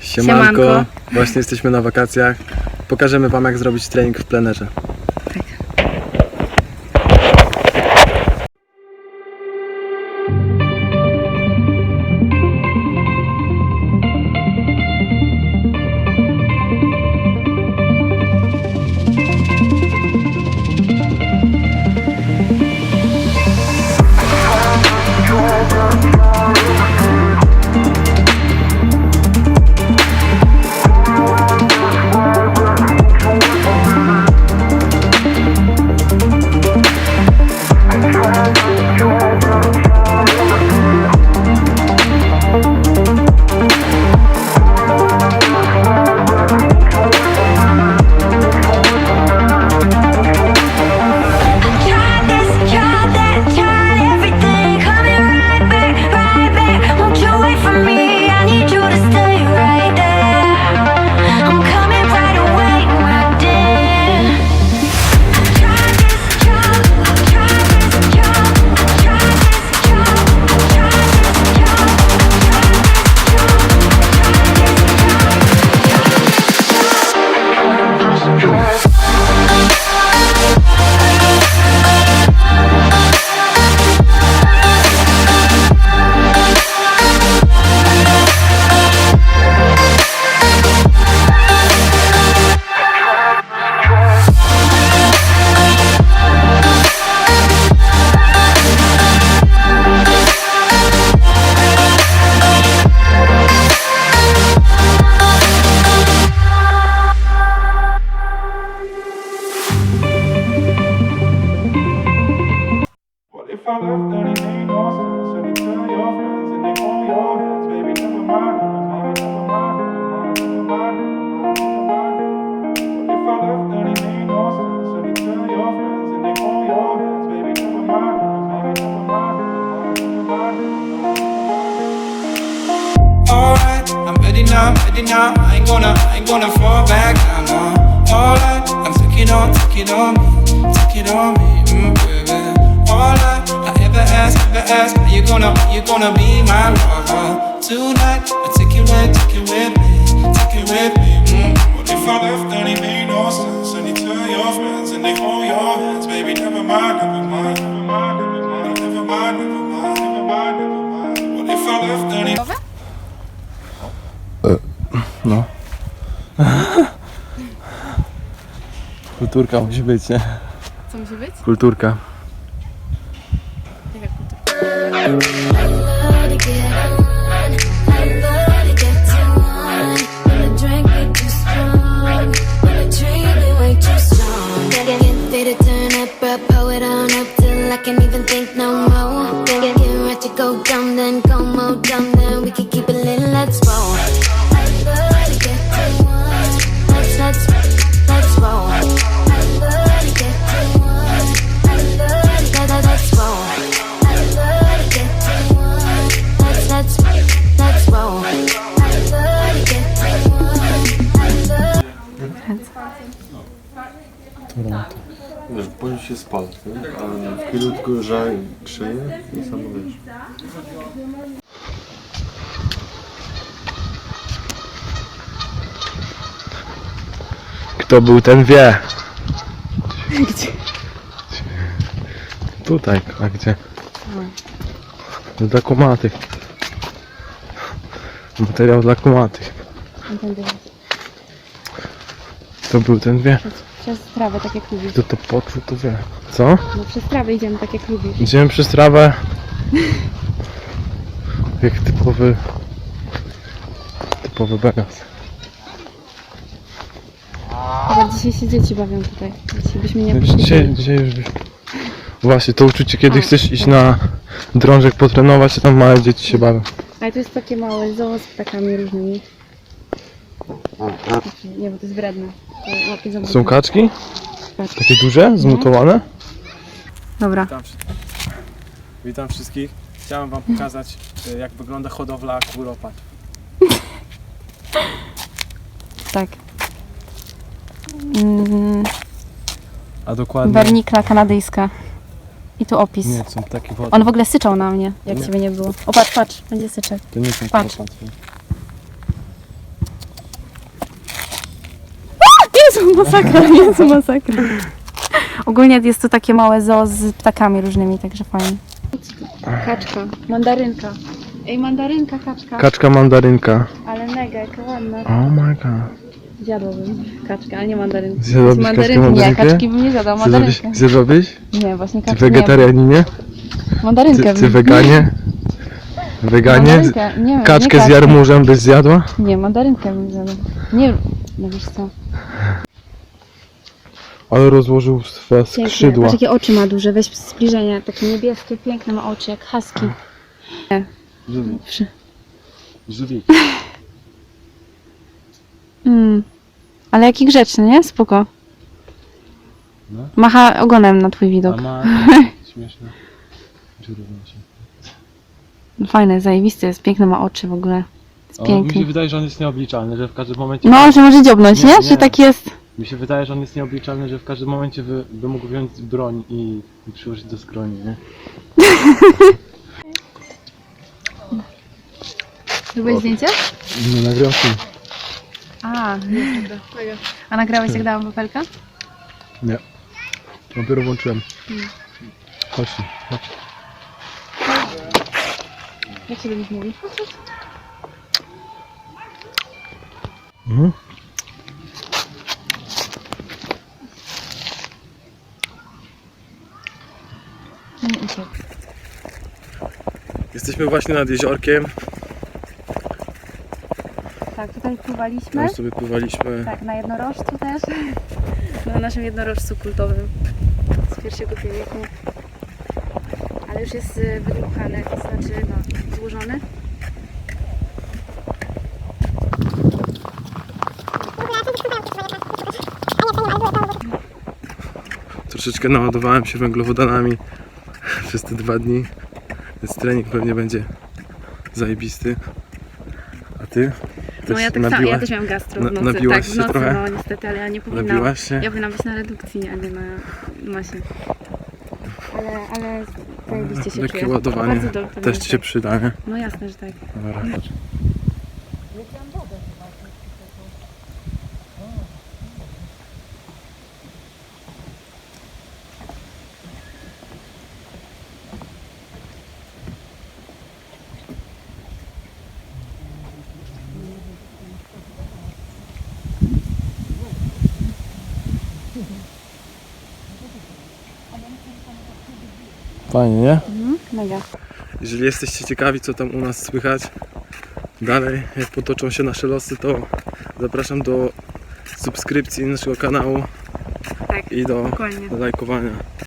Siemanko. Siemanko. Właśnie jesteśmy na wakacjach. Pokażemy Wam jak zrobić trening w plenerze. gonna, ain't gonna. fall Kulturka musi być, nie? Co musi być? Kulturka. Jaka kultura? Love. Wiesz, bądź się spal, nie? a w chwilę tylko żar grzeje i samo wiesz. Kto był, ten wie. Gdzie? Tutaj, a gdzie? Dla kumatych. Materiał dla kumatych. Kto był, ten wie. Przez trawę, tak jak lubisz. Kto to poczuł, to wie. Co? No przez trawę idziemy, tak jak lubisz. Idziemy przez trawę. Jak typowy... Typowy begas. Chyba dzisiaj się dzieci bawią tutaj. Dzisiaj byśmy nie poszli. Dzisiaj, dzisiaj już... Właśnie, to uczucie, kiedy A, chcesz iść tak. na drążek potrenować, a tam małe dzieci się bawią. Ale tu jest takie małe zoo z ptakami różnymi. Nie, bo to jest wredne. To łapie za Są kaczki? Takie duże, zmutowane? Dobra. Witam, wszy- Witam wszystkich. Chciałem Wam pokazać, e, jak wygląda hodowla kuropat. Tak. Mm, A dokładnie. wernikla kanadyjska. I tu opis. Nie, są takie wody. On w ogóle syczał na mnie, jak Nie. ciebie nie było. O patrz, patrz, będzie syczeć. To nie są Patrz. kuropatwy. Masakra, Jezu, masakra. Ogólnie jest to takie małe zoo z ptakami różnymi, także fajnie. Kaczka, mandarynka. Ej, mandarynka, kaczka. Kaczka mandarynka. Ale mega, jaka ładna. Oh my god. Zjadłabym kaczkę, ale nie mandarynkę. Zjadłabyś Jest kaczkę Nie, mandarynkę? kaczki bym nie zjadła, Zjadłabyś? mandarynkę. Zjadłabyś? Nie, właśnie Ty wegetarianinie? nie. Mandarynkę Ty, ty bym. weganie? Weganie? Mandarynkę, nie wiem, Kaczkę nie z kaczkę. jarmużem byś zjadła? Nie, mandarynkę bym zjadła. Nie, no wiesz co. Ale rozłożył swe Piękne. skrzydła. Patrz jakie oczy ma duże, weź zbliżenie. Takie niebieskie, piękne ma oczy, jak husky. Przy- Żywik. Mm. Ale jaki grzeczny, nie? Spoko. No. Macha ogonem na twój widok. ma śmieszne dziury w nosie. No Fajne, zajebiste jest, piękne ma oczy w ogóle. Jest mi się piękny. wydaje, że on jest nieobliczalny, że w każdym momencie... No, że może dziobnąć, nie? Nie, Że nie. tak jest. Mi się wydaje, że on jest nieobliczalny, że w każdym momencie by, by mógł wziąć broń i, i przyłożyć do skroni, nie? Zrobiłeś zdjęcie? Nie nagram film. A. A nagrałeś jak dałam papelka? Nie. Dopiero włączyłem. Chodź. chodź. Jak się lubisz mówić? Mhm. Nie uciekł. Jesteśmy właśnie nad jeziorkiem. Tak, tutaj pływaliśmy. Tam sobie pływaliśmy. Tak, na jednorożcu też. Na naszym jednorożcu kultowym z pierwszego wieku. Ale już jest y, wydmuchany, to znaczy no, złożony. Troszeczkę naładowałem się węglowodanami przez te dwa dni. Więc trening pewnie będzie zajebisty. A ty? Też No ja tak samo, ja też miałam gastro Na- w nocy. nabiłaś tak, w się nocy, trochę? no niestety, ale ja nie powinnam. Nabiłaś się? Ja powinnam być na redukcji, a nie na masie. Ale, ale zajebiście się Lekkie czuję. ładowanie Bardzo dobrze też ci się przyda, nie? No jasne, że tak. Dobra. Fajnie, nie? Mhm, mega. Jeżeli jesteście ciekawi, co tam u nas słychać dalej, jak potoczą się nasze losy, to zapraszam do subskrypcji naszego kanału Tak, i do, dokładnie. do lajkowania.